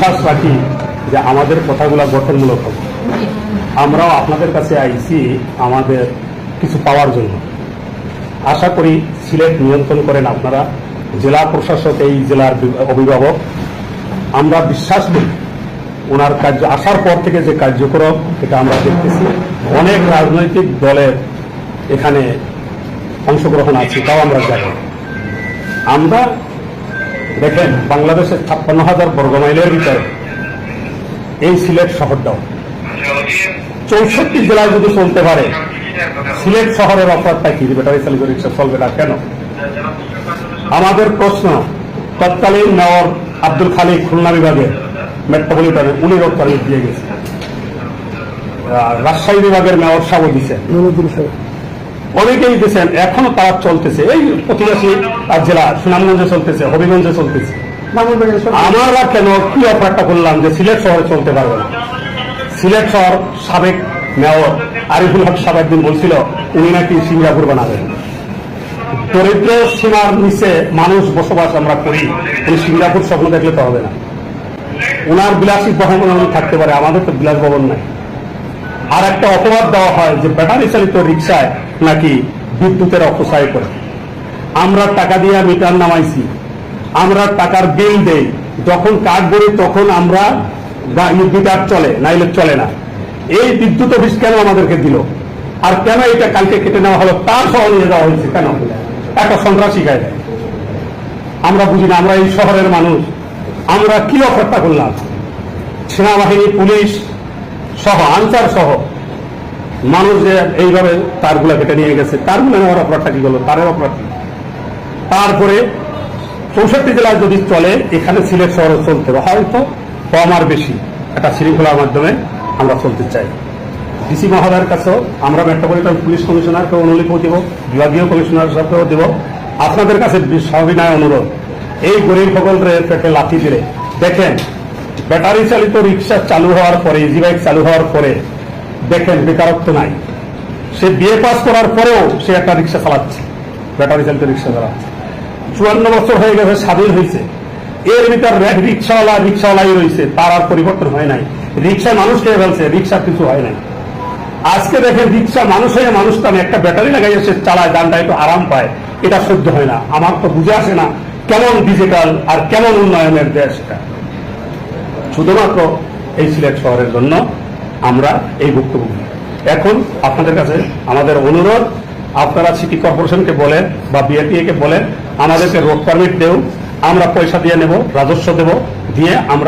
বিশ্বাস রাখি যে আমাদের কথাগুলো গঠনমূলক হবে। আমরাও আপনাদের কাছে আইছি আমাদের কিছু পাওয়ার জন্য। আশা করি সিলেট নিয়ন্ত্রণ করেন আপনারা। জেলা প্রশাসক, এই জেলার অভিভাবক। আমরা বিশ্বাস করি ওনার কার্য আসার পর থেকে যে কার্যক্রম, এটা আমরা দেখতেছি। অনেক রাজনৈতিক দলের এখানে অংশগ্রহণ আছে, তাও আমরা জানি। আমরা দেখেন, বাংলাদেশের ছাপ্পান্ন হাজার বর্গমাইলের ভিতরে এই সিলেট শহরটাও। চৌষট্টি জেলায় যদি চলতে পারে, সিলেট শহরের অফারটা কি? ব্যাটারি চালিত রিক্সা চলবে না কেন? আমাদের প্রশ্ন, তৎকালীন মেয়র আব্দুল খালিক খুলনা বিভাগের মেট্রোপলিটনে উনি পারমিট দিয়ে গেছে রাজশাহী বিভাগের মেয়র সাবও দিচ্ছেন অনেকেই দিচ্ছেন এখনও তারা চলতেছে। এই প্রতিবেশী জেলা, সুনামগঞ্জে চলতেছে, হবিগঞ্জে চলতেছে। আমরা কেন কি অফারটা করলাম যে সিলেট শহরে চলতে পারবে না? সিলেট শহর সাবেক মেয়র আরিফুল হক সাহেব একদিন বলছিল, উনি নাকি সিঙ্গাপুর বানাবেন দরিদ্র সীমার নিচে মানুষ বসবাস আমরা করি উনি সিঙ্গাপুর স্বপ্ন দেখলে তো হবে না। ওনার বিলাসী উনি থাকতে পারে, আমাদের তো বিলাস ভবন নাই। আর একটা অপবাদ দেওয়া হয় যে ব্যাটারি চালিত রিক্সায় নাকি বিদ্যুতের অপচয় করে। আমরা টাকা দিয়ে মিটার নামাইছি। আমরা টাকার বিল দেই। যখন কাজ করি তখন আমরা মিটার চলে, নাইলে চলে না। এই বিদ্যুৎ অফিস কেন আমাদেরকে দিল? আর কেন এটা কালকে কেটে নেওয়া হলো? তার সহ নিয়ে যাওয়া হয়েছে কেন? একটা সন্ত্রাসী গায়ে আমরা বুঝি না, আমরা এই শহরের মানুষ। আমরা কি অফারটা করলাম? সেনাবাহিনী, পুলিশ সহ আনসার সহ, মানুষ যে এইভাবে তারগুলা কেটে নিয়ে গেছে, তারগুলো নেওয়ার অপরাধটা কি করল তারের অপরাধ কি? তারপরে চৌষট্টি জেলায় যদি চলে, এখানে সিলেট শহরে চলতে হয়তো কম আর বেশি একটা শৃঙ্খলার মাধ্যমে আমরা চলতে চাই। ডিসি মহোদয়ের কাছেও আমরা মেট্রোপলিটন পুলিশ কমিশনারকে অনুলিপি দেব, বিভাগীয় কমিশনার সাথেও দেব। আপনাদের কাছে সবিনয় অনুরোধ। এই গরিব সকলের পেটে লাথি দিলে, দেখেন ব্যাটারি চালিত রিক্সা চালু হওয়ার পরে ইজি বাইক চালু হওয়ার পরে দেখেন বেকারত্ব নাই। সে বিএ পাস করার পরেও সে একটা রিক্সা চালাচ্ছে, ব্যাটারি চালিত রিক্সা চালাচ্ছে। চুয়ান্ন বছর হয়ে গেছে, স্বাধীন হয়েছে। এর ভিতর রিক্সাওয়ালা, রিক্সাওয়ালাই রয়েছে, তার আর পরিবর্তন হয় নাই। রিক্সা মানুষ খেয়ে ফেলছে, রিক্সা কিছু হয় নাই। আজকে দেখেন রিক্সা মানুষ হয়ে মানুষ তো একটা ব্যাটারি লাগাই সে চালায় দানটা একটু আরাম পায়, এটা সহ্য হয় না। আমার তো বুঝে আসে না কেমন ডিজিটাল আর কেমন উন্নয়নের দেশ এটা। শুধুমাত্র এই সিলেট শহরের জন্য আমরা এই ভুক্তভোগী। এখন আপনাদের কাছে আমাদের অনুরোধ, আপনারা সিটি কর্পোরেশনকে বলে বা বিএপিএ কে বলেন, আমাদেরকে রোড পারমিট দেও, আমরা পয়সা দিয়ে নেব, রাজস্ব দেব, দিয়ে আমরা